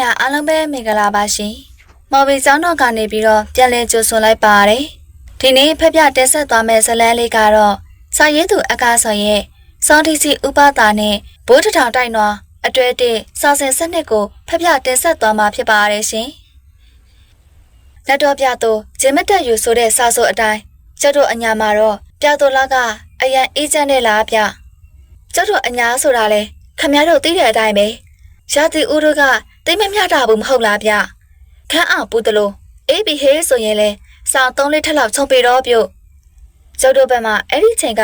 ပရိသတ်များအားလုံးပဲမင်္ဂလာပါရှင်။မော်ဘီကျောင်းတော်ကနေပြီးတော့ပြန်လည်ကြိုဆိုလိုက်ပါရယ်။ဒီနေ့ဖက်ပြတက်ဆက်သွားမယ့်ဇလန်းလေးကတော့စာရေးသူအကားဆော်ရဲ့စောင်းတီစီဥပဒါနဲ့ဘိုးတထောင်တိုက်နွားအတွဲတစ်စာစင်စနစ်ကိုဖက်ပြတက်ဆက်သွားမှာဖြစ်ပါရယ်ရှင်။လက်တော်ပြသူဂျင်မတက်ယူဆိုတဲ့စာဆိုအတိုင်းကျတ်တို့အညာမှာတော့ပြတော်လာကအရန်အေးချမ်းတဲ့လားဗျ။ကျတ်တို့အညာဆိုတာလေခမရတို့သိတဲ့အတိုင်းပဲ။ရာတီဦးတို့က တိတ်မမျှတာဘူးမဟုတ်လားဗျခန်းအောင်ပူတလို့အေးဘီဟေးဆိုရင်လဲစာသုံးလေးထက်လောက်ချုံပေတော့ပြုတ်ကျုပ်တို့ဘက်မှာအဲ့ဒီချိန်က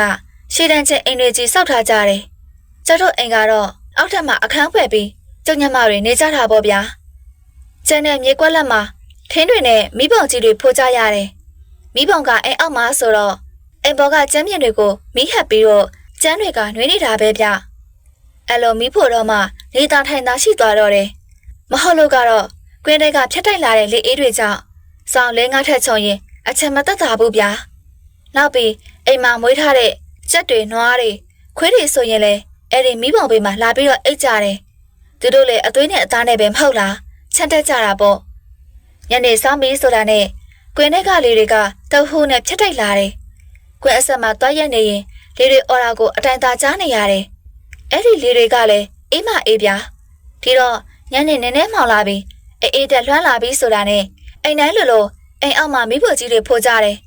ရှေ့တန်းချင်းအိမ်တွေကြီးစောက်ထားကြတယ်ကျုပ်တို့အိမ်ကတော့အောက်ထပ်မှာအခန်းဖွဲ့ပြီးကျုပ်ညမတွေနေကြတာပေါ့ဗျာကျန်တဲ့မြေကွက်လက်မှာထင်းတွေနဲ့မိဘုံကြီးတွေဖိုးကြရတယ်မိဘုံကအိမ်အောက်မှာဆိုတော့အိမ်ပေါ်ကကျမ်းပြင်တွေကိုမိဟပ်ပြီးတော့ကျမ်းတွေကနှွေးနေတာပဲဗျအဲ့လိုမိဖို့တော့မှနေသားထိုင်သားရှိသွားတော့တယ် မဟုတ်လို့ကတော့ကွင်းတဲကဖြတ်တိုက်လာတဲ့လေအေးတွေကြောင့်စောင်းလဲငါထက်ချုံရင်အချက်မသက်သာဘူးဗျာနောက်ပြီးအိမ်မှာမွေးထားတဲ့ကြက်တွေနွားတွေခွေးတွေဆိုရင်လေအဲ့ဒီမိဘုံဘေးမှာလာပြီးတော့အိတ်ကြတယ်သူတို့လည်းအသွေးနဲ့အသားနဲ့ပဲမဟုတ်လားချက်တက်ကြတာပေါ့ညနေစောင်းပြီးဆိုတာနဲ့ကွင်းထဲကလေတွေကတုပ်ဟိုးနဲ့ဖြတ်တိုက်လာတယ်ကွင်းအဆက်မှာတွားရက်နေရင်လေတွေအော်ရာကိုအတိုင်သာကြားနေရတယ်အဲ့ဒီလေတွေကလည်းအေးမအေးဗျာဒီတော့ ညနေနည်းနည်းမှောင်လာပြီးအေးအေးတက်လွှမ်းလာပြီးဆိုတာနဲ့အိမ်တိုင်းလိုလိုအိမ်အောက်မှာမိဖို့ကြီးတွေဖိုးကြတယ်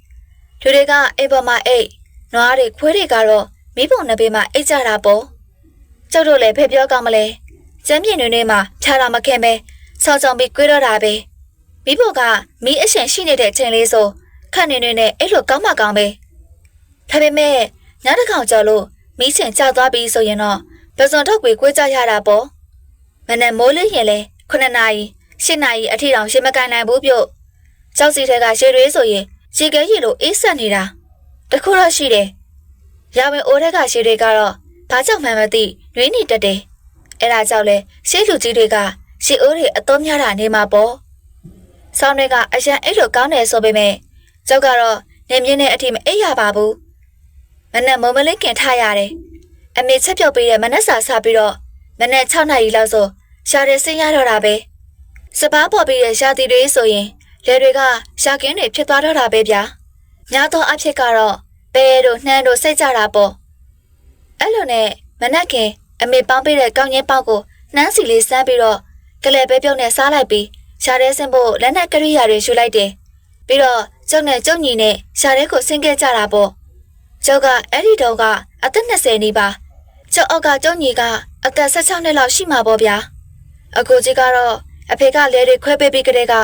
လူတွေကအိမ်ပေါ်မှာအိတ်နွားတွေခွေးတွေကတော့မိဖို့နှစ်ဘေးမှာအိတ်ကြတာပေါ့ကျုပ်တို့လည်းဖေပြောကောင်းမလဲကျမ်းပြင်တွေနဲ့မှခြားတာမခင်ပဲဆောင်းဆောင်ပြီးကွေးတော့တာပဲမိဖို့ကမီးအရှင်ရှိနေတဲ့ချိန်လေးဆိုခန့်နေနေနဲ့အဲ့လိုကောင်းမှကောင်းပဲဒါပေမဲ့ညတစ်ခေါင်ကြော်လို့မီးရှင်ကျသွားပြီဆိုရင်တော့ပဇွန်ထုတ်ပြီးကွေးကြရတာပေါ့ မနဲ့မိုးလေးရင်လဲ9နာရီ10နာရီအထိတောင်ရှင်းမကန်နိုင်ဘူးပြုတ်ကြောက်စီထဲကရေတွေးဆိုရင်ရေခဲရေလိုအေးဆက်နေတာတခုတော့ရှိတယ်ရာဝင်အိုးထက်ကရေတွေကတော့ဘာကြောင့်မှန်းမသိနှွေးနေတတ်တယ်အဲ့ဒါကြောင့်လဲရှေးလူကြီးတွေကရှေးအိုးတွေအတော်များတာနေမှာပေါ့ဆောင်းတွေကအရန်အဲ့လိုကောင်းတယ်ဆိုပေမဲ့ကျောက်ကတော့နေမြင့်တဲ့အထိမအိပ်ရပါဘူးမနဲ့မုံမလေးကင်ထားရတယ်အမေချက်ပြုတ်ပေးတဲ့မနက်စာစားပြီးတော့ မနက်6နာရီလောက်ဆိုရှာတယ်ဆင်းရတော့တာပဲစပားပေါ်ပြီးတဲ့ရှာတီတွေဆိုရင်လေတွေကရှာကင်းတွေဖြစ်သွားတော့တာပဲဗျာညာတော့အဖြစ်ကတော့ပဲတို့နှမ်းတို့စိတ်ကြတာပေါ့အဲ့လိုနဲ့မနက်ခင်အမေပေါင်းပေးတဲ့ကောင်းချင်းပေါက်ကိုနှမ်းစီလေးစမ်းပြီးတော့ကလေးပဲပြုံးနဲ့စားလိုက်ပြီးရှာတဲ့ဆင်းဖို့လက်နက်ကရိယာတွေယူလိုက်တယ်ပြီးတော့ကျုပ်နဲ့ကျုပ်ညီနဲ့ရှာတဲ့ကိုဆင်းခဲ့ကြတာပေါ့ကျုပ်ကအဲ့ဒီတော့ကအသက်20နီးပါကျုပ်အောက်ကကျုပ်ညီက အသက်16နှစ်လောက်ရှိမှာပေါ့ဗျာအကိုကြီးကတော့အဖေကလဲတွေခွဲပေးပြီးကလေးက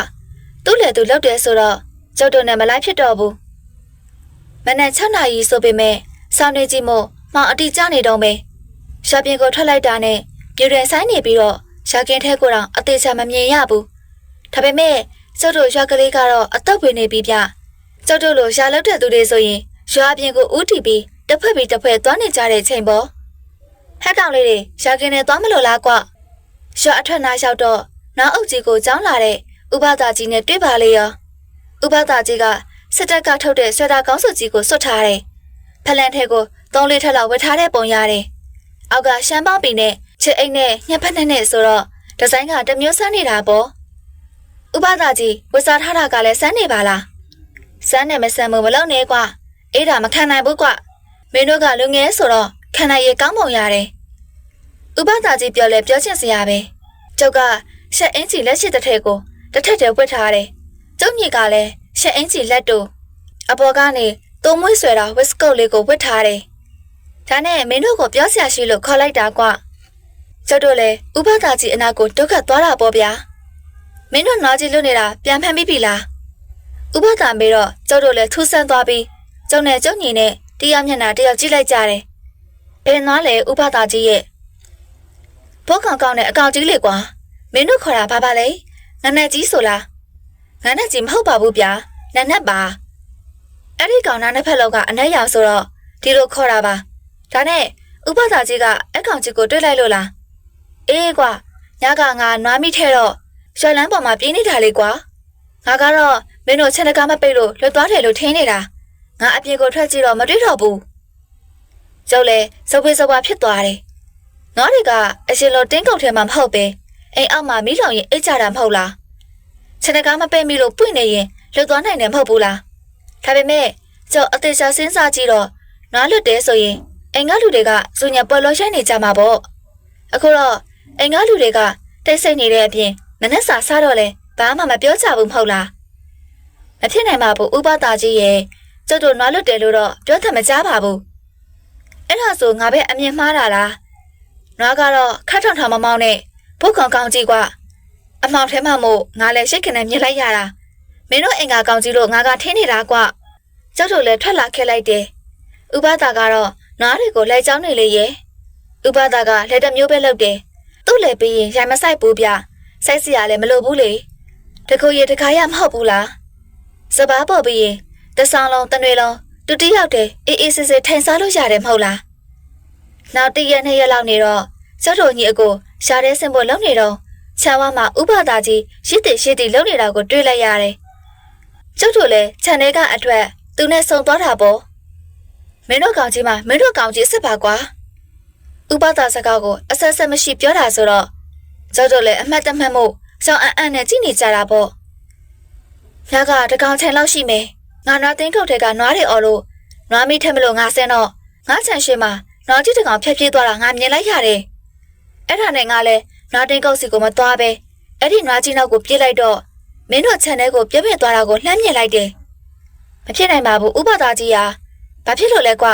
သူ့လေသူလောက်တယ်ဆိုတော့ကျုပ်တို့နဲ့မလိုက်ဖြစ်တော့ဘူးမနက်6နာရီဆိုပေမဲ့စောင်းနေကြီးမို့မောင်အတီကျနေတော့မယ်ရှာပြင်ကိုထွက်လိုက်တာနဲ့ပြူတယ်ဆိုင်နေပြီးတော့ရှာကင်းထဲကိုတော့အသေးချာမမြင်ရဘူးဒါပေမဲ့ကျုပ်တို့ရွာကလေးကတော့အသက်ဝင်နေပြီဗျကျုပ်တို့လိုရှာလောက်တဲ့သူတွေဆိုရင်ရွာပြင်ကိုဥတီပြီးတစ်ဖက်ပြီးတစ်ဖက်သွားနေကြတဲ့ချိန်ပေါ့ ဟက်ကောင်လေးတွေရှာကင်းနဲ့သွားမလို့လားကွရွာအထက်နားရောက်တော့နောက်အုပ်ကြီးကိုကြောင်းလာတဲ့ဥပဒါကြီးနဲ့တွေ့ပါလေရောဥပဒါကြီးကစစ်တပ်ကထုတ်တဲ့ဆွဲတာကောင်းစုကြီးကိုစွတ်ထားတယ်ဖလန်ထဲကိုသုံးလေးထက်လောက်ဝတ်ထားတဲ့ပုံရတယ်အောက်ကရှမ်းပေါင်းပီနဲ့ချစ်အိတ်နဲ့ညက်ဖက်နဲ့နဲ့ဆိုတော့ဒီဇိုင်းကတမျိုးစမ်းနေတာပေါ့ဥပဒါကြီးဝစားထားတာကလည်းစမ်းနေပါလားစမ်းနေမစမ်းဘူးမလုပ်နဲ့ကွာအေးဒါမခံနိုင်ဘူးကွမင်းတို့ကလူငယ်ဆိုတော့ ခံနိုင်ရကောင်းပုံရတယ်ဥပဒါကြီးပြောလဲပြောချင်စရာပဲကျုပ်ကရှက်အင်းကြီးလက်ရှိတစ်ထက်ကိုတစ်ထက်တည်းဝတ်ထားတယ်ကျုပ်ညီကလည်းရှက်အင်းကြီးလက်တူအပေါ်ကနေသုံးမွေးဆွဲတာဝစ်ကုတ်လေးကိုဝတ်ထားတယ်ဒါနဲ့မင်းတို့ကိုပြောဆရာရှိလို့ခေါ်လိုက်တာကွကျုပ်တို့လည်းဥပဒါကြီးအနာကိုဒုက္ခသွားတာပေါ့ဗျာမင်းတို့နားကြီးလွတ်နေတာပြန်ဖမ်းပြီးပြီလားဥပဒါမေတော့ကျုပ်တို့လည်းထူးဆန်းသွားပြီးကျုံနဲ့ကျုံညီနဲ့တရားမျက်နှာတရားကြည့်လိုက်ကြတယ် ဘယ်နားလဲဥပဒါကြီးရဲ့ဘောကောင်ကောင်းတဲ့အကောင်ကြီးလေကွာမင်းတို့ခေါ်တာဘာပါလဲငနက်ကြီးဆိုလားငနက်ကြီးမဟုတ်ပါဘူးဗျာနနက်ပါအဲ့ဒီကောင်နာနှစ်ဖက်လောက်ကအနက်ရောင်ဆိုတော့ဒီလိုခေါ်တာပါဒါနဲ့ဥပစာကြီးကအကောင်ကြီးကိုတွေ့လိုက်လို့လားအေးကွာညကငါနွားမိထဲတော့ရွှေလန်းပေါ်မှာပြင်းနေတာလေကွာငါကတော့မင်းတို့ချက်တကားမပိတ်လို့လွတ်သွားတယ်လို့ထင်းနေတာငါအပြင်ကိုထွက်ကြည့်တော့မတွေ့တော့ဘူး ကျုပ်လည်းစပွေးစပွားဖြစ်သွားတယ်ငါတွေကအရှင်လိုတင်းကုတ်ထဲမှာမဟုတ်ပဲအိမ်အောက်မှာမီးလောင်ရင်အိတ်ကြတာမဟုတ်လားခြေတကားမပဲ့မိလို့ပွင့်နေရင်လွတ်သွားနိုင်တယ်မဟုတ်ဘူးလားဒါပေမဲ့ကျော်အသေးချာစဉ်းစားကြည့်တော့နွားလွတ်တယ်ဆိုရင်အိမ်ကလူတွေကစူညာပေါ်လို့ရိုက်နေကြမှာပေါ့အခုတော့အိမ်ကလူတွေကတိတ်ဆိတ်နေတဲ့အပြင်မနှက်စာစားတော့လဲဘာမှမပြောကြဘူးမဟုတ်လားမဖြစ်နိုင်ပါဘူးဥပဒါကြီးရဲ့ကျုပ်တို့နွားလွတ်တယ်လို့တော့ပြောထမကြပါဘူး အဲ့ဒါဆိုငါပဲအမြင်မှားတာလားနွားကတော့ခတ်ထောင်ထောင်မမောင်းနဲ့ဘုတ်ကောင်ကောင်းကြီးကွာအမောင်ထဲမှာမို့ငါလည်းရှိတ်ကနေမြင်လိုက်ရတာမင်းတို့အင်္ဂါကောင်းကြီးလို့ငါကထင်းနေတာကွာကျုပ်တို့လည်းထွက်လာခဲ့လိုက်တယ်ဥပဒါကတော့နွားတွေကိုလိုက်ချောင်းနေလေရဲ့ဥပဒါကလက်တမျိုးပဲလုပ်တယ်သူ့လည်းပြီးရင်ရိုင်မဆိုင်ဘူးဗျစိုက်စရာလည်းမလိုဘူးလေတခုရေတခါရမဟုတ်ဘူးလားစပားပေါ်ပြီးရင်တဆောင်လုံးတနွေလုံး တူတယောက်တည်းအေးအေးဆေးဆေးထိုင်စားလို့ရတယ်မဟုတ်လားနောက်တရက်နှစ်ရက်လောက်နေတော့ကျောက်တော်ကြီးအကိုရှားတဲ့စင်ပေါ်လုံနေတော့ခြံဝါမှာဥပဒါကြီးရစ်တည်ရှိတည်လုံနေတာကိုတွေ့လိုက်ရတယ်ကျောက်တို့လည်းခြံထဲကအထွက်သူနဲ့ဆုံသွားတာပေါ့မင်းတို့ကောင်ကြီးမှာမင်းတို့ကောင်ကြီးစစ်ပါကွာဥပဒါစကားကိုအဆက်ဆက်မရှိပြောတာဆိုတော့ကျောက်တို့လည်းအမှတ်တမဲ့မို့ရှောင်းအံ့အံ့နဲ့ကြည့်နေကြတာပေါ့ညကတကောင်ချန်လောက်ရှိမယ် ငါနွားသိန်းခုတ်ထဲကနွားတွေအော်လို့နွားမိထဲမလို့ငါဆင်းတော့ငါချန်ရှိမှာနွားကြီးတကောင်ဖြက်ပြေးသွားတာငါမြင်လိုက်ရတယ်အဲ့ဒါနဲ့ငါလည်းနွားသိန်းခုတ်စီကိုမသွားပဲအဲ့ဒီနွားကြီးနောက်ကိုပြေးလိုက်တော့မင်းတို့ခြံထဲကိုပြပြသွားတာကိုလှမ်းမြင်လိုက်တယ်မဖြစ်နိုင်ပါဘူးဥပဒါကြီးဟာဘာဖြစ်လို့လဲကွ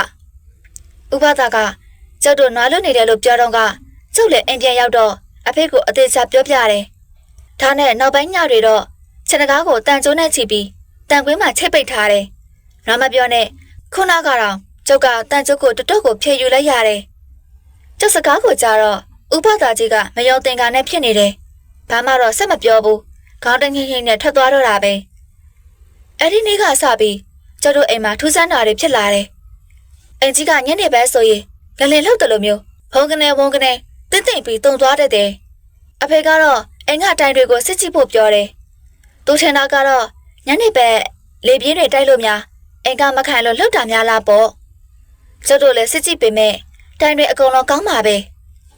ဥပဒါကကျုပ်တို့နွားလွတ်နေတယ်လို့ပြောတော့ကကျုပ်လည်းအိမ်ပြန်ရောက်တော့အဖေကိုအသေးချာပြောပြတယ်ဒါနဲ့နောက်ပိုင်းညတွေတော့ခြေတကားကိုတန်ကျိုးနဲ့ချီပြီး တန်ကွင်းမှာချိတ်ပိတ်ထားတယ်။နောက်မပြောနဲ့ခုနကတော့ကျုပ်ကတန်ကျိုးကိုတတော့ကိုဖြည့်ယူလိုက်ရတယ်။ကျုပ်စကားကိုကြားတော့ဥပဒါကြီးကမယုံသင်္ကာနဲ့ဖြစ်နေတယ်။ဘာမှတော့ဆက်မပြောဘူး။ခေါင်းတငိမ့်ငိမ့်နဲ့ထွက်သွားတော့တာပဲ။အဲ့ဒီနေ့ကစပြီးကျုပ်တို့အိမ်မှာထူးဆန်းတာတွေဖြစ်လာတယ်။အိမ်ကြီးကညနေပဲဆိုရင်ငလင်လှုပ်တယ်လို့မျိုးဘုံကနေဘုံကနေတင်းတိမ်ပြီးတုံသွားတတ်တယ်။အဖေကတော့အိမ်ကတိုင်တွေကိုစစ်ကြည့်ဖို့ပြောတယ်။သူထင်တာကတော့ ညနေပဲလေပြင်းတွေတိုက်လို့များအိမ်ကမခံလို့လှုပ်တာများလားပေါ့။ကျုပ်တို့လည်းစစ်ကြည့်ပေမဲ့တိုင်တွေအကုန်လုံးကောင်းပါပဲ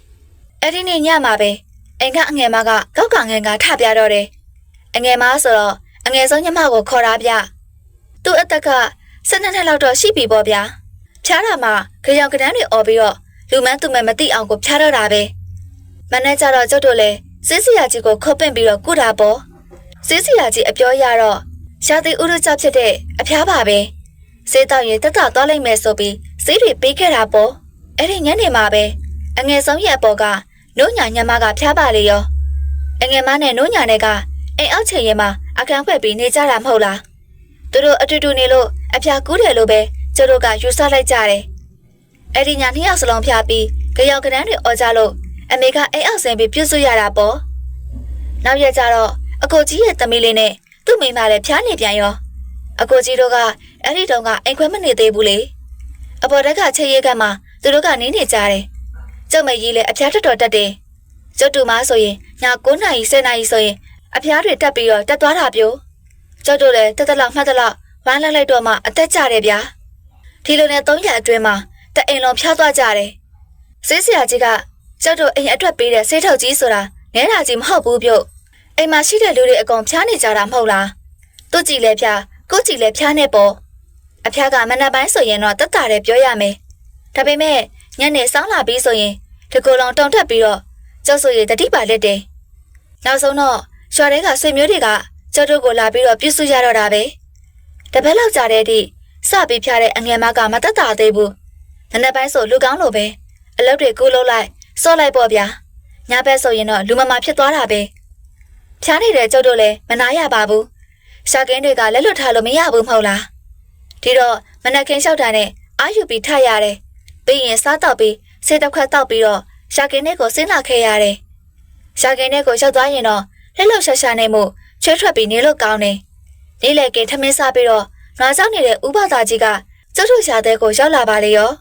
။အဲ့ဒီနေ့ညမှာပဲအိမ်ကအငယ်မကကောက်ကငယ်ကထပြတော့တယ်။အငယ်မဆိုတော့အငယ်ဆုံးညမကိုခေါ်တာဗျ။သူ့အသက်က၁၂နှစ်လောက်တော့ရှိပြီပေါ့ဗျာ။ဖြားတာမှကြောင်ကတန်းတွေអော်ပြီးတော့လူမန်းသူမဲမသိအောင်ကိုဖြားတော့တာပဲ။မနေ့ကျတော့ကျုပ်တို့လည်းစစ်စီယာကြီးကိုခုတ်ပင့်ပြီးတော့ကုတာပေါ့စစ်စီယာကြီးအပြောရတော့ ရှာသိဥရုကြဖြစ်တဲ့အဖျားပါပဲစေးတော့ရင်တက်တာသွားလိုက်မယ်ဆိုပြီးစေးတွေပေးခဲ့တာပေါ့အဲ့ဒီညနေမှာပဲအငယ်ဆုံးရဲ့အပေါ်ကနိုးညာညမကဖျားပါလေရောအငယ်မနဲ့နိုးညာနဲ့ကအိမ်အောက်ချင်ရင်မှာအခန်းဖွဲ့ပြီးနေကြတာမဟုတ်လားသူတို့အတူတူနေလို့အဖျားကူးတယ်လို့ပဲကျတို့ကယူဆလိုက်ကြတယ်အဲ့ဒီညနှစ်ယောက်စလုံးဖျားပြီးကြောင်ကနန်းတွေអော်ကြလို့အမေကအိမ်အောက်ဆင်းပြီးပြုတ်ဆွရတာပေါ့နောက်ရက်ကျတော့အကိုကြီးရဲ့သမီးလေးနဲ့ သူ့မိန်းမလည်းဖျားနေပြန်ရောအကိုကြီးတို့ကအဲ့ဒီတုန်းကအိမ်ခွဲမနေသေးဘူးလေအပေါ်တက်ကချေရဲကမှသူတို့ကနေနေကြတယ်ကျုပ်မကြီးလည်းအဖျားတက်တော်တက်တယ်ကျုပ်တူမဆိုရင်ည9နာရီ10နာရီဆိုရင်အဖျားတွေတက်ပြီးတော့တက်သွားတာပြိုကျုပ်တို့လည်းတက်တက်လောက်မှတ်တက်လောက်ဝမ်းလိုက်လိုက်တော့မှအသက်ကျတယ်ဗျာဒီလိုနဲ့3ရက်အတွင်းမှာတအိမ်လုံးဖျားသွားကြတယ်ဆေးဆရာကြီးကကျုပ်တို့အိမ်အတွက်ပေးတဲ့ဆေးထုတ်ကြီးဆိုတာနဲတာကြီးမဟုတ်ဘူးပြုတ် အိမ်မှာရှိတဲ့လူတွေအကုန်ဖျားနေကြတာမဟုတ်လားသူ့ကြည်လဲဖျားကိုကြည်လဲဖျားနေပေါ့အဖျားကမနက်ပိုင်းဆိုရင်တော့တက်တာတယ်ပြောရမယ်ဒါပေမဲ့ညနေစောင်းလာပြီးဆိုရင်ဒီကိုယ်လုံးတုံထက်ပြီးတော့ကျောက်ဆိုရည်တတိပါလက်တယ်နောက်ဆုံးတော့ရွာထဲကဆွေမျိုးတွေကကျောက်တို့ကိုလာပြီးတော့ပြုစုရတော့တာပဲတပတ်လောက်ကြာတဲ့အထိစပြီးဖျားတဲ့အငယ်မကမတက်တာသေးဘူးနနက်ပိုင်းဆိုလူကောင်းလိုပဲအလုပ်တွေကူးလုပ်လိုက်စော့လိုက်ပေါ့ဗျာညဘက်ဆိုရင်တော့လူမမာဖြစ်သွားတာပဲ ဖြားနေတဲ့ကျုပ်တို့လည်းမနာရပါဘူးရှာကင်းတွေကလက်လွတ်ထားလို့မရဘူးမဟုတ်လားဒီတော့မနက်ခင်းလျှောက်တာနဲ့အာယူပြီးထရတယ်ပြီးရင်စားတော့ပြီးဆေးတစ်ခွက်တောက်ပြီးတော့ရှာကင်းတွေကိုဆင်းလာခဲ့ရတယ်ရှာကင်းတွေကိုရောက်သွားရင်တော့လက်လွတ်ရှာရှာနေမှုချွဲထွက်ပြီးနေလို့ကောင်းတယ်နေလေကထမင်းစားပြီးတော့ငါကြောက်နေတဲ့ဥပဒါကြီးကကျုပ်တို့ရှာတဲ့ကိုရောက်လာပါလေရော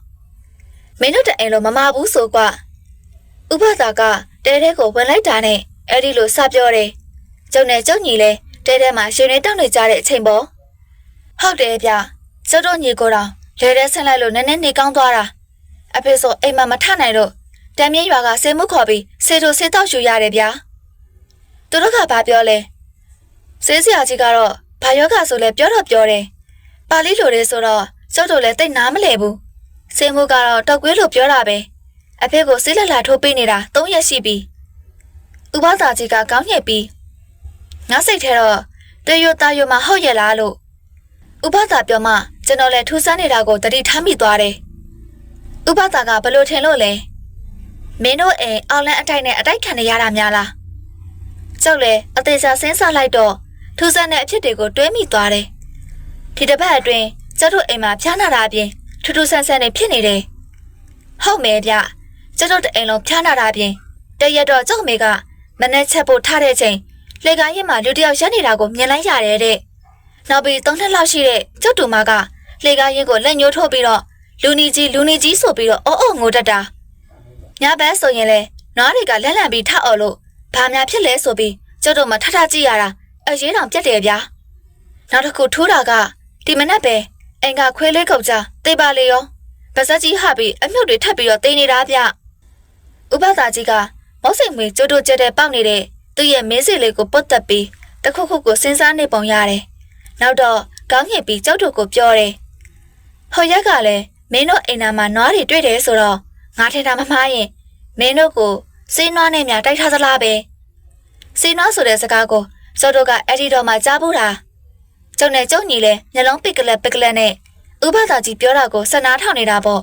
မင်းတို့တအိမ်လုံးမမဘူးဆိုကွဥပဒါကတဲတဲကိုဝင်လိုက်တာနဲ့အဲ့ဒီလိုစပြောတယ် ကျုံနဲ့ကျုံညီလဲတဲတဲမှာရှင်နေတောက်နေကြတဲ့အချိန်ပေါ့ဟုတ်တယ်ဗျကျုပ်တို့ညီကိုတော့လဲတဲဆင်းလိုက်လို့နည်းနည်းနေကောင်းသွားတာအဖေဆိုအိမ်မှာမထနိုင်တော့တမ်းမြေးရွာကဆေးမှုခေါ်ပြီးဆေးတို့ဆေးတောက်ယူရတယ်ဗျာသူတို့ကဘာပြောလဲစေးစရာကြီးကတော့ဘာယောဂဆိုလဲပြောတော့ပြောတယ်ပါဠိလိုလေးဆိုတော့ကျုပ်တို့လည်းတိတ်နားမလဲဘူးစေမှုကတော့တောက်ကွေးလို့ပြောတာပဲအဖေကိုစိလက်လာထိုးပေးနေတာ၃ရက်ရှိပြီဥပသာကြီးကကောင်းညက်ပြီး ငါစိတ်ထဲတော့တေယိုတာယိုမှာဟုတ်ရဲ့လားလို့ဥပသာပြောမှကျွန်တော်လည်းထူးဆန်းနေတာကိုတတိထားမိသွားတယ်ဥပသာကဘလို့ထင်လို့လဲမင်းတို့အိမ်အောက်လန်းအထိုက်နဲ့အတိုက်ခံနေရတာများလားကျုပ်လည်းအသေးစားစင်းစားလိုက်တော့ထူးဆန်းတဲ့အဖြစ်တွေကိုတွေးမိသွားတယ်ဒီတစ်ပတ်အတွင်းကျုပ်တို့အိမ်မှာဖျားနာတာအပြင်ထူးထူးဆန်းဆန်းနေဖြစ်နေတယ်ဟုတ်မယ်ဗျကျုပ်တို့တအိမ်လုံးဖျားနာတာအပြင်တရက်တော့ကျုပ်မေကမနေ့ချက်ဖို့ထားတဲ့ချိန် လေကားရင်မှာလူတစ်ယောက်ရက်နေတာကိုမြင်လိုက်ရတယ်တဲ့နောက်ပြီးသုံးနှစ်လောက်ရှိတဲ့ကျုပ်တူမကလေကားရင်ကိုလက်ညှိုးထိုးပြီးတော့လူနီကြီးလူနီကြီးဆိုပြီးတော့အော်အော်ငိုတတ်တာညဘက်ဆိုရင်လေနွားတွေကလက်လန့်ပြီးထအော်လို့ဘာများဖြစ်လဲဆိုပြီးကျုပ်တို့မှထထကြည့်ရတာအရေးတောင်ပြက်တယ်ဗျာနောက်တစ်ခုထိုးတာကဒီမနက်ပဲအင်္ဂါခွေးလေးကုတ်ကြတေးပါလေရောဗဇက်ကြီးဟပြီးအမြုပ်တွေထပ်ပြီးတော့တင်းနေတာဗျဥပသာကြီးကမောက်စိမ်မွေကျိုးတို့ကျတဲ့ပေါက်နေတဲ့ သူ့ရဲ့မင်းစီလေးကိုပုတ်တက်ပြီးတခုခုကိုစဉ်းစားနေပုံရတယ်နောက်တော့ကောင်းငင်ပြီးကြောက်တို့ကိုပြောတယ်ဟိုရက်ကလည်းမင်းတို့အိမ်နာမှာနွားတွေတွေ့တယ်ဆိုတော့ငါထင်တာမမှားရင်မင်းတို့ကိုစေးနွားနဲ့များတိုက်ထားသလားပဲစေးနွားဆိုတဲ့စကားကိုကျော်တို့ကအဲ့ဒီတော့မှကြားဘူးတာကျုံနဲ့ကျုံညီလဲမျက်လုံးပစ်ကလက်ပစ်ကလက်နဲ့ဥပဒါကြီးပြောတာကိုစနားထောင်နေတာပေါ့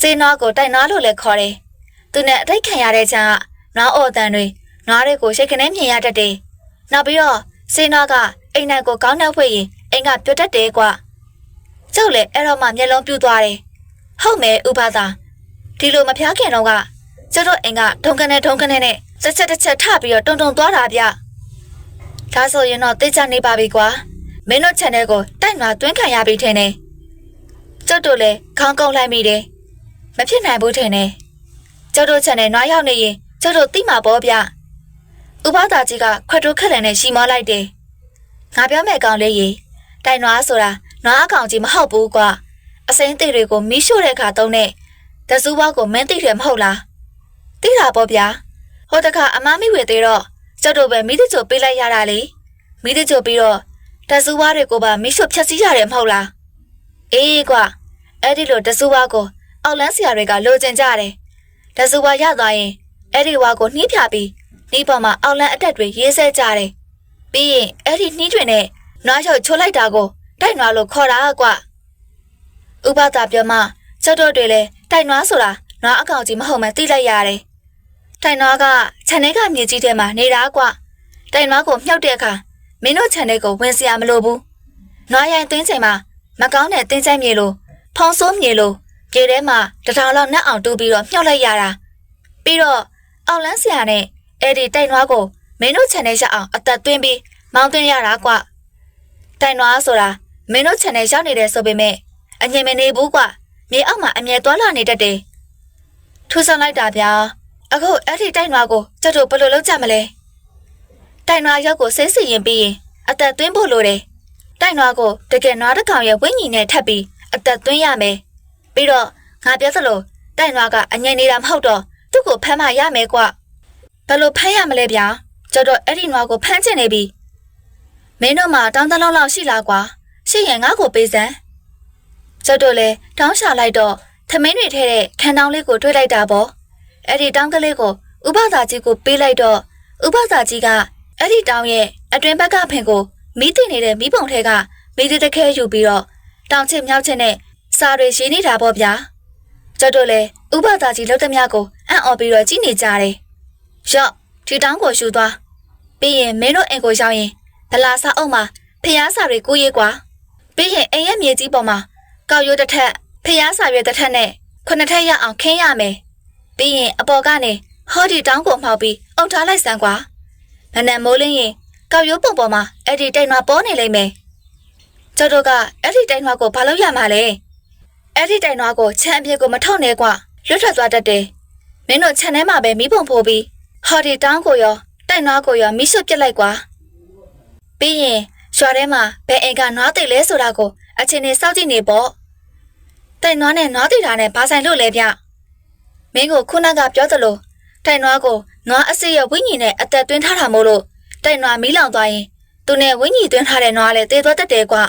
စေးနွားကိုတိုက်နွားလို့လည်းခေါ်တယ်သူနဲ့အထိတ်ခံရတဲ့ချမ်းကနွားအော်တန်တွေ နွားတွေကိုရှိတ်ကနေမြင်ရတတ်တယ်နောက်ပြီးတော့စေးနွားကအိမ်နိုင်ကိုကောင်းနှောက်ဖွေရင်အိမ်ကပြတ်တတ်တယ်ကွာကျုပ်လည်းအဲ့တော့မှမျက်လုံးပြူသွားတယ်ဟုတ်မယ်ဥပဒါဒီလိုမဖျားခင်တော့ကကျုပ်တို့အိမ်ကထုံကနေထုံကနေနဲ့တစ်ချက်တစ်ချက်ထပြီးတော့တုံတုံသွားတာဗျဒါဆိုရင်တော့သိချနေပါပြီကွာမင်းတို့ channel ကိုတိုက်မှာတွင်းခံရပြီထင်တယ်ကျုပ်တို့လည်းခေါင်းကုန်းလိုက်မိတယ်မဖြစ်နိုင်ဘူးထင်တယ်ကျုပ်တို့ channel နွားရောက်နေရင်ကျုပ်တို့သိမှာပေါ့ဗျ ဥပဒါကြီးကခွက်တိုးခက်လန်နဲ့ရှီမောလိုက်တယ်ငါပြောမဲ့ကောင်လေးရေတိုင်နွားဆိုတာနွားအကောင်ကြီးမဟုတ်ဘူးကွာအစိမ်းသေးတွေကိုမီးရှို့တဲ့အခါတုံးတဲ့တစူးဘွားကိုမင်းသိတယ်မဟုတ်လားသိတာပေါ့ဗျာဟိုတခါအမမိဝေသေးတော့ကျုပ်တို့ပဲမိသချိုပေးလိုက်ရတာလေမိသချိုပြီးတော့တစူးဘွားတွေကိုပါမီးရှို့ဖျက်ဆီးရတယ်မဟုတ်လားအေးကွာအဲ့ဒီလိုတစူးဘွားကိုအောက်လန်းဆရာတွေကလိုချင်ကြတယ်တစူးဘွားရသွားရင်အဲ့ဒီဝါကိုနှီးဖြပြီး နှီးပေါ်မှာအောက်လန်းအတက်တွေရေးဆဲကြတယ်ပြီးရင်အဲ့ဒီနှီးတွေနဲ့နွားချုပ်ချိုးလိုက်တာကိုတိုက်နွားလို့ခေါ်တာကွဥပဒါပြောမှကျုပ်တို့တွေလည်းတိုက်နွားဆိုတာနွားအကောင်ကြီးမဟုတ်မှသိလိုက်ရတယ်တိုက်နွားကခြံထဲကမြေကြီးထဲမှာနေတာကွတိုက်နွားကိုမြှောက်တဲ့အခါမင်းတို့ခြံထဲကိုဝင်စရာမလိုဘူးနွားရိုင်းသွင်းချိန်မှာမကောင်းတဲ့တင်းချိုင်းမြေလိုဖုံဆိုးမြေလိုကြေထဲမှာတထောင်လောက်နှက်အောင်တူးပြီးတော့မြှောက်လိုက်ရတာပြီးတော့အောက်လန်းဆရာနဲ့ အဲ့ဒီတိုက်နွားကိုမင်းတို့ခြံထဲရောက်အောင်အသက်သွင်းပြီးမောင်းသွင်းရတာကွတိုင်နွားဆိုတာမင်းတို့ channel ရောက်နေတယ်ဆိုပေမဲ့အငြိမ်မနေဘူးကွမြေအောက်မှာအမြဲသွားလာနေတတ်တယ်ထူဆန်းလိုက်တာဗျာအခုအဲ့ဒီတိုင်နွားကိုကျုပ်တို့ဘယ်လိုလုပ်ကြမလဲတိုင်နွားရောက်ကိုဆဲစီရင်ပြီးရင်အသက်သွင်းဖို့လိုတယ်တိုင်နွားကိုတကယ်နွားတစ်ကောင်ရဲ့ဝိညာဉ်နဲ့ထပ်ပြီးအသက်သွင်းရမယ်ပြီးတော့ငါပြောသလိုတိုင်နွားကအငြိမ်နေတာမဟုတ်တော့သူ့ကိုဖမ်းမရမယ်ကွ ဘယ်လိုဖမ်းရမလဲဗျာကျုပ်တို့အဲ့ဒီနွားကိုဖမ်းချင်နေပြီမင်းတို့မှတောင်းတလောက်လောက်ရှိလားကွာရှိရင်ငါ့ကိုပေးစမ်းကျုပ်တို့လည်းတောင်းရှာလိုက်တော့သမင်းတွေထဲတဲ့ခန်းတောင်းလေးကိုတွေးလိုက်တာပေါ့အဲ့ဒီတောင်းကလေးကိုဥပစာကြီးကိုပေးလိုက်တော့ဥပစာကြီးကအဲ့ဒီတောင်းရဲ့အတွင်ဘက်ကဖင်ကိုမီးတင်နေတဲ့မီးပုံထဲကမီးတခဲယူပြီးတော့တောင်ချစ်မြောက်ချစ်နဲ့စာတွေရေးနေတာပေါ့ဗျာကျုပ်တို့လည်းဥပစာကြီးလောက်သမျှကိုအံ့ဩပြီးတော့ကြည့်နေကြတယ် ရော့ဒီတောင်းကိုယူသွားပြီးရင်မင်းတို့အိမ်ကိုရောက်ရင်ဗလာစာအုပ်မှာဖျားစာတွေကိုရေးကွာပြီးရင်အိမ်ရဲ့မြေကြီးပေါ်မှာကောက်ရိုးတစ်ထက်ဖျားစာရွက်တစ်ထက်နဲ့ခုနှစ်ထက်ရအောင်ခင်းရမယ်ပြီးရင်အပေါ်ကနေဟောဒီတောင်းကိုမှောက်ပြီးအုပ်ထားလိုက်စမ်းကွာနနမိုးလင်းရင်ကောက်ရိုးပုံပေါ်မှာအဲ့ဒီတိုင်နွားပေါ်နေလိမ့်မယ်ကျတို့ကအဲ့ဒီတိုင်နွားကိုဘာလို့ရမှာလဲအဲ့ဒီတိုင်နွားကိုခြံအပြစ်ကိုမထောက်နဲ့ကွာလွတ်ထွက်သွားတတ်တယ်မင်းတို့ခြံထဲမှာပဲမိဘုံဖိုးပြီး ဟောဒီတောင်းကိုရောတိုင်နွားကိုရောမိဆွပြစ်လိုက်ကွာပြီးရင်ရွာထဲမှာဘယ်အိမ်ကနွားသိလဲဆိုတာကိုအချင်းနေစောင့်ကြည့်နေပေါ့တိုင်နွားနဲ့နွားသိတာနဲ့ဘာဆိုင်လို့လဲဗျမင်းကိုခုနကပြောသလိုတိုင်နွားကိုနွားအစစ်ရဝိညာဉ်နဲ့အသက်သွင်းထားတာမို့လို့တိုက်နွားမီးလောင်သွားရင်သူနဲ့ဝိညာဉ်သွင်းထားတဲ့နွားလည်းတေသွားတတ်တယ်ကွာ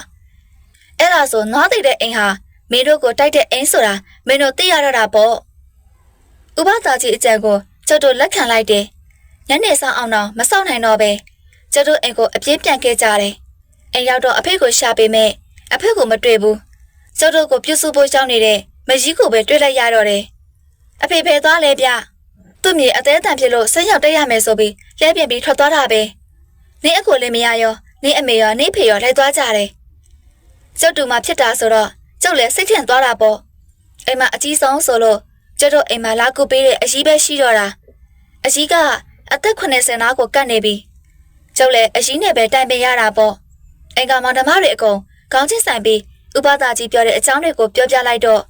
အဲ့ဒါဆိုနွားသိတဲ့အိမ်ဟာမင်းတို့ကိုတိုက်တဲ့အိမ်ဆိုတာမင်းတို့သိရတော့တာပေါ့ဥပသာကြီးအကြံကို ကျုပ်တို့လက်ခံလိုက်တယ်ညနေဆောင်အောင်တော့မဆောင်နိုင်တော့ပဲကျုပ်တို့အိမ်ကိုအပြေးပြန်ခဲ့ကြတယ်အိမ်ရောက်တော့အဖေကိုရှာပေးမယ်အဖေကိုမတွေ့ဘူးကျုပ်တို့ကိုပြုစုဖို့ကြောင်းနေတဲ့မကြီးကိုပဲတွေ့လိုက်ရတော့တယ်အဖေဖယ်သွားလဲဗျသူ့မြေအသေးအတန်ဖြစ်လို့ဆက်ရောက်တက်ရမယ်ဆိုပြီးလဲပြင်းပြီးထွက်သွားတာပဲနင်းအကိုလည်းမရရောနင်းအမေရောနင်းဖေရောလိုက်သွားကြတယ်ကျုပ်တူမှဖြစ်တာဆိုတော့ကျုပ်လည်းစိတ်ထင်သွားတာပေါ့အိမ်မှာအကြီးဆုံးဆိုလို့ ကျုပ်တို့အိမ်မှာလာကူပေးတဲ့အကြီးပဲရှိတော့တာအကြီးကအသက်80နားကိုကတ်နေပြီကျုပ်လည်းအကြီးနဲ့ပဲတိုင်ပင်ရတာပေါ့အိမ်ကမောင်နှမတွေအကုန်ခေါင်းချင်းဆိုင်ပြီးဥပဒါကြီးပြောတဲ့အကြောင်းတွေကိုပြောပြလိုက်တော့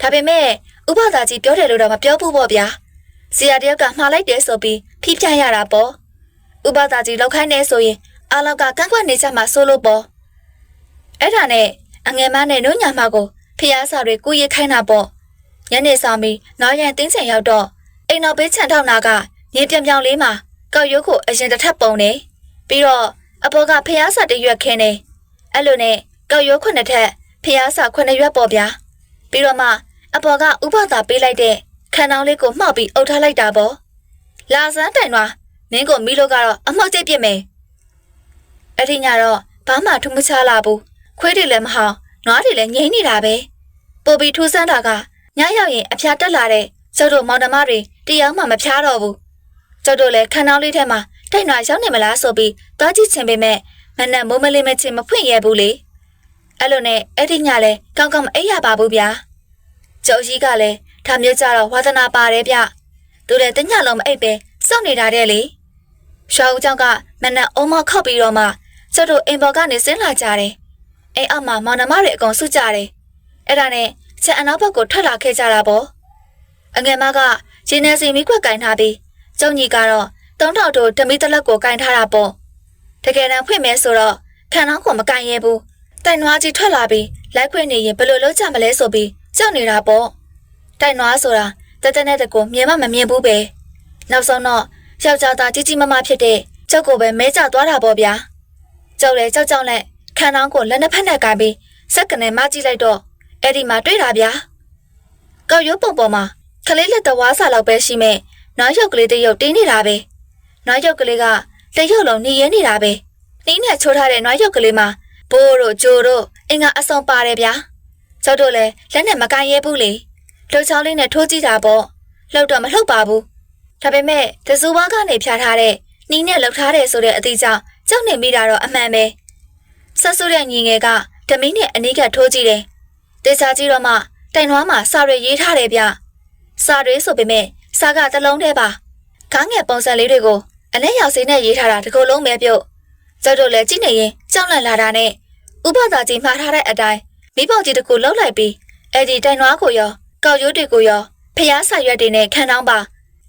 ဒါပေမဲ့ဥပဒါကြီးပြောတယ်လို့တော့မပြောဘူးပေါ့ဗျာဆရာတယောက်ကမှားလိုက်တယ်ဆိုပြီးဖိပြရတာပေါ့ဥပဒါကြီးလောက်ခိုင်းနေဆိုရင်အားလောက်ကကန့်ကွက်နေကြမှာဆိုလို့ပေါ့အဲ့ဒါနဲ့အငယ်မနဲ့နှုံညာမကိုဖျားစာတွေကုရခိုင်းတာပေါ့ ညနေဆောင်ပြီးနောက်ရန်တင်းချင်ရောက်တော့အိမ်တော်ဘေးခြံထောက်နာကမြေပြောင်ပြောင်လေးမှာကောက်ရုပ်ကိုအရင်တစ်ထပ်ပုံနေပြီးတော့အပေါ်ကဖျားစာတရွက်ခင်းနေအဲ့လိုနဲ့ကောက်ရုပ်ခုနှစ်ထပ်ဖျားစာခုနှစ်ရွက်ပေါ့ဗျာပြီးတော့မှအပေါ်ကဥပဒါပေးလိုက်တဲ့ခန်းတောင်းလေးကိုမှောက်ပြီးအုပ်ထားလိုက်တာပေါ့လာစမ်းတိုင်တော့မင်းကိုမိလို့ကတော့အမောက်ကျိတ်ပြစ်မယ်အဲ့ဒီညတော့ဘာမှထူးမခြားလာဘူးခွေးတွေလည်းမဟောင်းနွားတွေလည်းငိမ့်နေတာပဲပိုပြီးထူးဆန်းတာက ညရောက်ရင်အဖျားတက်လာတဲ့ကျုပ်တို့မောင်နှမတွေတရားမှမဖျားတော့ဘူးကျုပ်တို့လည်းခန်းတောင်းလေးထဲမှာတိုက်နွားရောက်နေမလားဆိုပြီးသွားကြည့်ချင်ပေမဲ့မနဲ့မိုးမလေးမချင်းမဖွင့်ရဘူးလေအဲ့လိုနဲ့အဲ့ဒီညလဲကောင်းကောင်းမအိပ်ရပါဘူးဗျာကျုပ်ကြီးကလည်းဒါမျိုးကြတော့ဝါသနာပါတယ်ဗျသူလည်းတညလုံးမအိပ်ပဲစောင့်နေတာတဲ့လေရွှေဦးကျောင်းကမနဲ့အုံမခောက်ပြီးတော့မှကျုပ်တို့အိမ်ပေါ်ကနေဆင်းလာကြတယ်အိမ်အောက်မှာမောင်နှမတွေအကုန်စုကြတယ်အဲ့ဒါနဲ့ ချက်အနောက်ဘက်ကိုထွက်လာခဲ့ကြတာပေါ့အငယ်မကရင်းနေစီမိခွက်ကင်ထားပြီးကျုံကြီးကတော့တုံးထောက်တို့ဓမီတလက်ကိုကင်ထားတာပေါ့တကယ်တမ်းဖွင့်မဲဆိုတော့ခံတော့ကိုမကင်ရဲဘူးတိုင်နွားကြီးထွက်လာပြီးလိုက်ခွင့်နေရင်ဘယ်လိုလုပ်ကြမလဲဆိုပြီးကြောက်နေတာပေါ့တိုင်နွားဆိုတာတသက်နဲ့တကူမြင်မမမြင်ဘူးပဲနောက်ဆုံးတော့ယောက်ျားသားကြီးကြီးမမဖြစ်တဲ့ကျောက်ကိုပဲမဲကျသွားတာပေါ့ဗျာကျောက်လေကြောက်ကြောက်နဲ့ခံတော့ကိုလက်နှစ်ဖက်နဲ့ကင်ပြီးစက်ကနေမကြည့်လိုက်တော့ အဲ့ဒီမှာတွေ့တာဗျာကောက်ရုပ်ပုံပေါ်မှာခလေးလက်တဝါးစာလောက်ပဲရှိမဲ့နွားရုပ်ကလေးတစ်ရုပ်တင်းနေတာပဲနွားရုပ်ကလေးကတရုပ်လုံးနေရနေတာပဲနှင်းနဲ့ချိုးထားတဲ့နွားရုပ်ကလေးမှာဘိုးတို့ဂျိုတို့အင်ကအစုံပါတယ်ဗျာကျောက်တို့လည်းလက်နဲ့မကင်ရဲဘူးလေလှုပ်ချောင်းလေးနဲ့ထိုးကြည့်တာပေါ့လှုပ်တော့မလှုပ်ပါဘူးဒါပေမဲ့တစူဝါကနေဖြာထားတဲ့နှင်းနဲ့လှုပ်ထားတယ်ဆိုတဲ့အသည့်ကြောင့်ကြောက်နေမိတာတော့အမှန်ပဲဆက်ဆုတဲ့ညီငယ်ကဓမီနဲ့အနီးကထိုးကြည့်တယ် တေချာကြည့်တော့မှတိုင်နွားမှာစာရွေရေးထားတယ်ဗျစာရွေဆိုပေမဲ့စာကတစ်လုံးတည်းပါခေါင်းငယ်ပုံစံလေးတွေကိုအနဲ့ရောက်စေးနဲ့ရေးထားတာတစ်ခုလုံးပဲပြုတ်ကျောက်တို့လည်းကြည့်နေရင်ကြောက်လန့်လာတာနဲ့ဥပဒါကြီးမှားထားတဲ့အတိုင်းမိပေါကြီးတစ်ခုလှုပ်လိုက်ပြီးအဲ့ဒီတိုင်နွားကိုရောကောက်ရိုးတွေကိုရောဖျားဆာရွက်တွေနဲ့ခန်းတောင်းပါ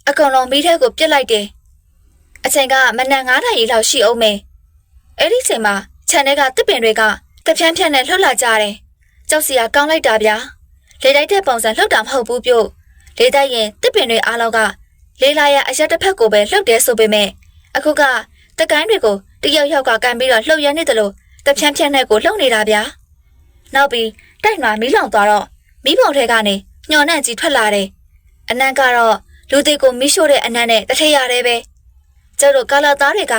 အကုန်လုံးမိထဲကိုပြစ်လိုက်တယ်အချိန်ကမနက်9နာရီလောက်ရှိအောင်မယ်အဲ့ဒီချိန်မှာခြံထဲကတစ်ပင်တွေကတပြန်းပြန်းနဲ့လှုပ်လာကြတယ် ကြောက်စရာကောင်းလိုက်တာဗျာလေတိုက်တဲ့ပုံစံလှုပ်တာမဟုတ်ဘူးပြုတ်လေတိုက်ရင်တစ်ပင်တွေအားလောက်ကလေလာရအရက်တစ်ဖက်ကိုပဲလှုပ်တယ်ဆိုပေမဲ့အခုကတကိုင်းတွေကိုတယောက်ယောက်ကကန်ပြီးတော့လှုပ်ရနေတယ်လို့တဖြန်းဖြန်းနဲ့ကိုလှုပ်နေတာဗျာနောက်ပြီးတိုက်နွားမီးလောင်သွားတော့မီးပုံထဲကနေညှော်နှံ့ကြီးထွက်လာတယ်အနံ့ကတော့လူသေးကိုမီးရှို့တဲ့အနံ့နဲ့တထည့်ရတယ်ပဲကျတို့ကာလာသားတွေက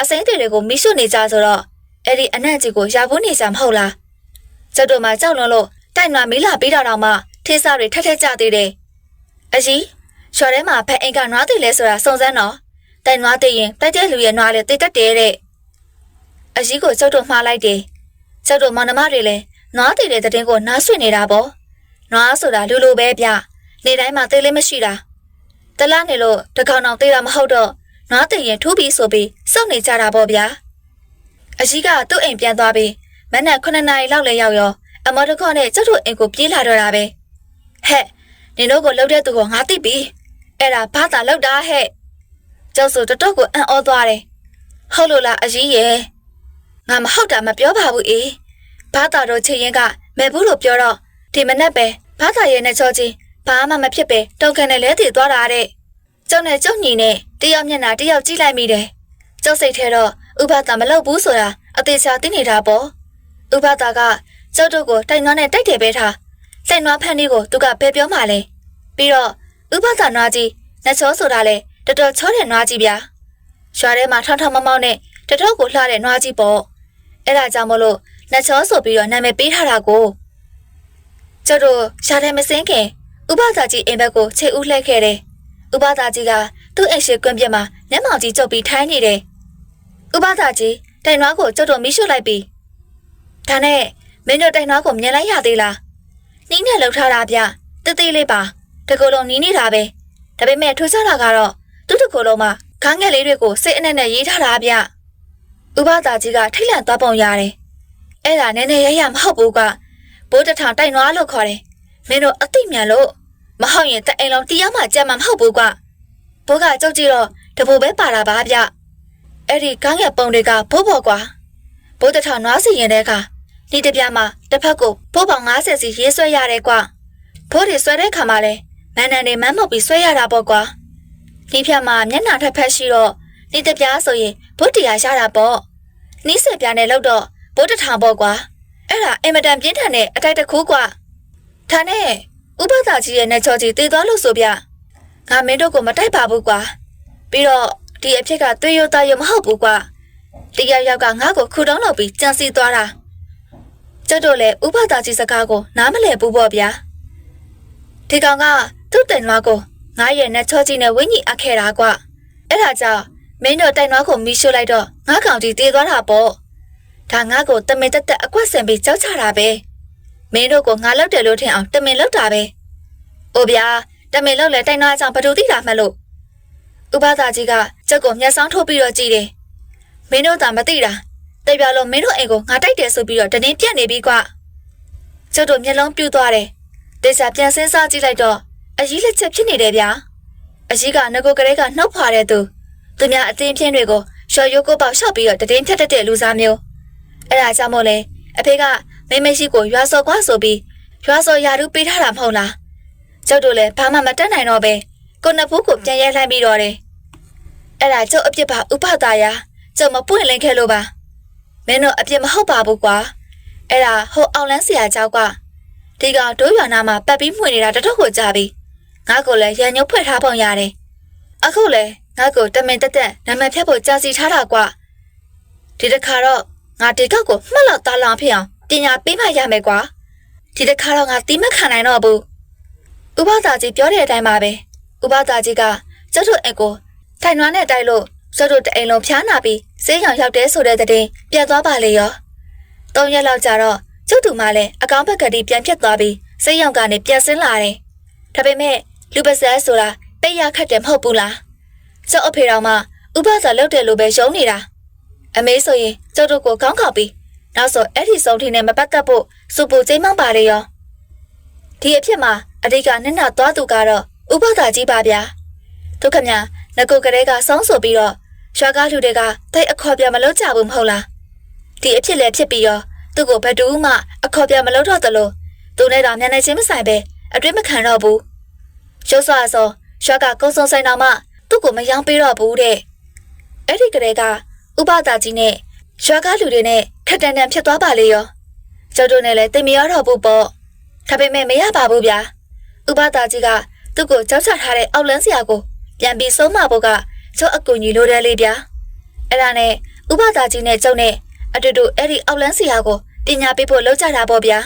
အစိမ့်တွေကိုမီးရှို့နေကြဆိုတော့အဲ့ဒီအနံ့ကြီးကိုရဖို့နေကြမဟုတ်လား ကျတို့မှကြောက်လွန်းလို့တိုက်နွားမီးလာပြီးတော့တော့မှထေးစားတွေထက်ထက်ကြသေးတယ်အကြီးရွာထဲမှာဖက်အိမ်ကနွားတွေလဲဆိုတာစုံစမ်းတော့တိုင်နွားသိရင်တိုက်တဲ့လူရဲ့နွားလည်းတိတ်တက်တယ်တဲ့အကြီးကိုကျုပ်တို့မှားလိုက်တယ်ကျုပ်တို့မောင်နှမတွေလည်းနွားတည်တဲ့တဲ့ကိုနားဆွနေတာပေါ့နွားဆိုတာလူလိုပဲဗျနေတိုင်းမှာသိလေးမရှိတာတလားနေလို့တကောင်အောင်သေးတာမဟုတ်တော့နွားတည်ရင်ထူးပြီးဆိုပြီးစောင့်နေကြတာပေါ့ဗျာအကြီးကသူ့အိမ်ပြန်သွားပြီး မနက်9နာရီလောက်လဲရောက်ရောအမော်တခေါနဲ့ကျုပ်တို့အိမ်ကိုပြေးလာတော့တာပဲဟဲ့နင်တို့ကိုလှုပ်တဲ့သူကငါသိပြီအဲ့ဒါဘာသာလှုပ်တာဟဲ့ကျောက်စုတတော့ကိုအံ့ဩသွားတယ်ဟုတ်လို့လားအကြီးရဲ့ငါမဟုတ်တာမပြောပါဘူးအေးဘာသာတော့ချေရင်ကမဲ့ဘူးလို့ပြောတော့ဒီမနက်ပဲဘာသာရဲ့နဲ့ချောချင်းဘာမှမဖြစ်ပဲတုံခန့်နဲ့လဲတည်သွားတာတဲ့ကျုံနဲ့ကျုံညီနဲ့တယောက်မျက်နှာတယောက်ကြည့်လိုက်မိတယ်ကျုပ်စိတ်ထဲတော့ဥပဒါမလုပ်ဘူးဆိုတာအသေးချာသိနေတာပေါ့ ဥပဒါကကျုပ်တို့ကိုတိုင်နွားနဲ့တိုက်တယ်ပဲထားတိုင်နွားဖန်လေးကိုသူကဘယ်ပြောမှလဲပြီးတော့ဥပဒါနွားကြီးနှချောဆိုတာလေတော်တော်ချောတဲ့နွားကြီးဗျာရွာထဲမှာထောင်းထောင်းမောင်းမောင်းနဲ့တတော်ကိုလှတဲ့နွားကြီးပေါ့အဲ့ဒါကြောင့်မလို့နှချောဆိုပြီးတော့နာမည်ပေးထားတာကိုကျုပ်တို့ရှားတယ်မစင်းခင်ဥပဒါကြီးအိမ်ဘက်ကိုခြေဦးလှည့်ခဲ့တယ်ဥပဒါကြီးကသူ့အိမ်ရှိကွင်းပြက်မှာမျက်မှောင်ကြီးကျုပ်ပြီးထိုင်းနေတယ်ဥပဒါကြီးတိုင်နွားကိုကျုပ်တို့မိရှုလိုက်ပြီ ဒါနဲ့မင်းတို့တိုင်နွားကိုမြင်လိုက်ရသေးလားနီးနဲ့လှုပ်ထားတာဗျတေးသေးလေးပါတကူလုံးနီးနေတာပဲဒါပေမဲ့ထူးခြားတာကတော့သူ့တကူလုံးမှာခန်းငယ်လေးတွေကိုစိတ်အနက်နဲ့ရေးထားတာဗျဥပဒါကြီးကထိတ်လန့်သွားပုံရတယ်အဲ့ဒါနည်းနည်းရရမဟုတ်ဘူးကဘိုးတထောင်တိုင်နွားလို့ခေါ်တယ်မင်းတို့အသိမြန်လို့မဟုတ်ရင်တအိမ်လုံးတရားမှကြမ်းမှာမဟုတ်ဘူးကွာဘိုးကကြောက်ကြည့်တော့တပူပဲပါတာပါဗျအဲ့ဒီကောင်းရပုံတွေကဘိုးဘော်ကွာဘိုးတထောင်နွားစီရင်တဲ့အခါ ဒီတပြားမှာတစ်ဖက်ကိုဘိုးပေါင်90စီရေးဆွဲရတယ်ကွာဘိုးတွေဆွဲတဲ့ခါမှာလဲမန်နန်တွေမန်းမုတ်ပြီးဆွဲရတာပေါ့ကွာဒီဖြတ်မှာမျက်နှာထက်ဖက်ရှိတော့ဒီတပြားဆိုရင်ဘိုးတရားရတာပေါ့နီးစက်ပြားနဲ့လောက်တော့ဘိုးတထောင်ပေါ့ကွာအဲ့ဒါအင်မတန်ပြင်းထန်တဲ့အတိုက်တစ်ခုကွာဒါနဲ့ဥပဒါကြီးရဲ့နဲ့ချောကြီးတည်သွားလို့ဆိုဗျငါမင်းတို့ကိုမတိုက်ပါဘူးကွာပြီးတော့ဒီအဖြစ်ကသွေးရိုးသားရမဟုတ်ဘူးကွာတရယောက်ကငါ့ကိုခုတုံးလုပ်ပြီးကြံစီသွားတာ ကျတ်တို့လည်းဥပဒါကြီးစကားကိုနားမလည်ဘူးပေါ့ဗျာဒီကောင်ကသူ့တင်နွားကိုငါရဲ့နဲ့ချောကြီးနဲ့ဝင်းကြီးအပ်ခဲ့တာကွာအဲ့ဒါကြောင့်မင်းတို့တိုင်နွားကိုမိရှို့လိုက်တော့ငါကောင်ကြီးတည်သွားတာပေါ့ဒါငါ့ကိုတမင်တက်တက်အကွက်ဆင်ပြီးကြောက်ချတာပဲမင်းတို့ကိုငါလောက်တယ်လို့ထင်အောင်တမင်လောက်တာပဲ။အိုဗျာတမင်လောက်လဲတိုင်နွားကြောင့်ဘသူသိတာမှလို့ဥပဒါကြီးကကြက်ကိုမျက်စောင်းထုတ်ပြီးတော့ကြည့်တယ်။မင်းတို့သာမသိတာ တေပြလုံးမင်းတို့အိမ်ကိုငါတိုက်တယ်ဆိုပြီးတော့တတင်းပြက်နေပြီကွာ။ကျုပ်တို့မျက်လုံးပြူသွားတယ်။တေချာပြန်စင်းစားကြည့်လိုက်တော့အကြီးလက်ချက်ဖြစ်နေတယ်ဗျာ။အကြီးကငကိုကလေးကနှုတ်ဖွာတဲ့သူသူများအတင်းပြင်းတွေကိုရှော်ရိုးကိုပေါက်ရှောက်ပြီးတော့တတင်းဖြတ်တတ်တဲ့လူစားမျိုး။အဲ့ဒါကြောင့်မို့လဲအဖေကမိမရှိကိုရွာစော်ကွာဆိုပြီးရွာစော်ယာရုပေးထားတာမဟုတ်လားကျုပ်တို့လည်းဘာမှမတတ်နိုင်တော့ပဲကိုနဖူးကိုပြန်ရဲလှမ်းပြီးတော့တယ်အဲ့ဒါကျုပ်အပြစ်ပါဥပဒါယာကျုပ်မပွင့်လင်းခဲ့လို့ပါ မင်းတို့အပြစ်မဟုတ်ပါဘူးကွာအဲ့ဒါဟိုအောင်လန်းဆရာเจ้าကွာဒီကောင်တို့ရွာနာမှာပတ်ပြီးမှွေနေတာတတော့ကိုကြပြီငါ့ကိုလည်းရန်ညုပ်ဖွဲ့ထားပုံရတယ်အခုလည်းငါ့ကိုတမင်တက်တက်နာမည်ဖြတ်ဖို့ကြာစီထားတာကွာဒီတစ်ခါတော့ငါဒီကောက်ကိုမှတ်လောက်သားလောင်ဖြစ်အောင်ပညာပေးမှရမယ်ကွာဒီတစ်ခါတော့ငါတီးမခံနိုင်တော့ဘူးဥပဒါကြီးပြောတဲ့အတိုင်းပါပဲဥပဒါကြီးကကျုပ်တို့အကိုထိုင်နွားနဲ့တိုက်လို့ကျုပ်တို့တအိမ်လုံးဖျားနာပြီး ဆေးရောင်ရောက်တဲ့ဆိုတဲ့တဲ့ပြတ်သွားပါလေရောသုံးရက်လောက်ကြာတော့ကျုပ်တူမလည်းအကောင်ဘက်ကတိပြန်ဖြစ်သွားပြီးဆေးရောင်ကနေပြန်ဆင်းလာတယ်ဒါပေမဲ့လူပါဇက်ဆိုတာပိတ်ရခတ်တယ်မဟုတ်ဘူးလားကျုပ်အဖေတော်မှဥပဒါလောက်တယ်လို့ပဲရှုံးနေတာအမေဆိုရင်ကျုပ်တို့ကိုခေါင်းခေါက်ပြီးနောက်ဆိုအဲ့ဒီဆုံးထိနဲ့မပတ်သက်ဖို့စူပူကျိမ်းမောင်းပါလေရောဒီအဖြစ်မှာအတိတ်ကနင့်နာသွားသူကတော့ဥပဒါကြီးပါဗျာဒုက္ခမြငကိုကလေးကစောင်းဆိုပြီးတော့ ရွာကားလူတွေကတိတ်အခေါ်ပြမလုပ်ကြဘူးမဟုတ်လားဒီအဖြစ်လည်းဖြစ်ပြီးတော့သူ့ကိုဘယ်သူမှအခေါ်ပြမလုပ်တော့သလိုသူနဲ့တော့မျက်နှာချင်းမဆိုင်ပဲအတွင်းမခံတော့ဘူးရုပ်စွာဆိုရွာကကုန်းစုံဆိုင်တော်မှသူ့ကိုမယောင်းပေးတော့ဘူးတဲ့အဲ့ဒီကလေးကဥပဒါကြီးနဲ့ရွာကားလူတွေနဲ့ခက်တန်တန်ဖြစ်သွားပါလေရောကျုပ်တို့နဲ့လည်းတင်မရတော့ဘူးပေါ့ဒါပေမဲ့မရပါဘူးဗျာဥပဒါကြီးကသူ့ကိုကြောက်ချထားတဲ့အောက်လန်းစရာကိုပြန်ပြီးဆုံးမဖို့က ကျုပ်အကူညီလိုတယ်လေဗျာအဲ့ဒါနဲ့ဥပဒါကြီးနဲ့ကျုပ်နဲ့အတူတူအဲ့ဒီအောက်လန်းစရာကိုပညာပေးဖို့လုပ်ကြတာပေါ့ဗျာ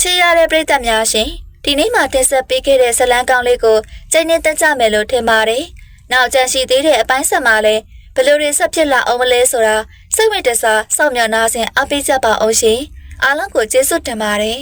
ချေရတဲ့ပြည်သက်များရှင်ဒီနေ့မှတင်ဆက်ပေးခဲ့တဲ့ဇလန်းကောင်းလေးကိုကျင်းနေတက်ကြမယ်လို့ထင်ပါတယ်နောက်ကြံရှိသေးတဲ့အပိုင်းဆက်မှာလည်းဘယ်လိုတွေဆက်ဖြစ်လာအောင်မလဲဆိုတာစိတ်ဝင်တစားစောင့်မျှော်နာဆင်အားပေးကြပါအောင်ရှင်အားလုံးကိုကျေးဇူးတင်ပါတယ်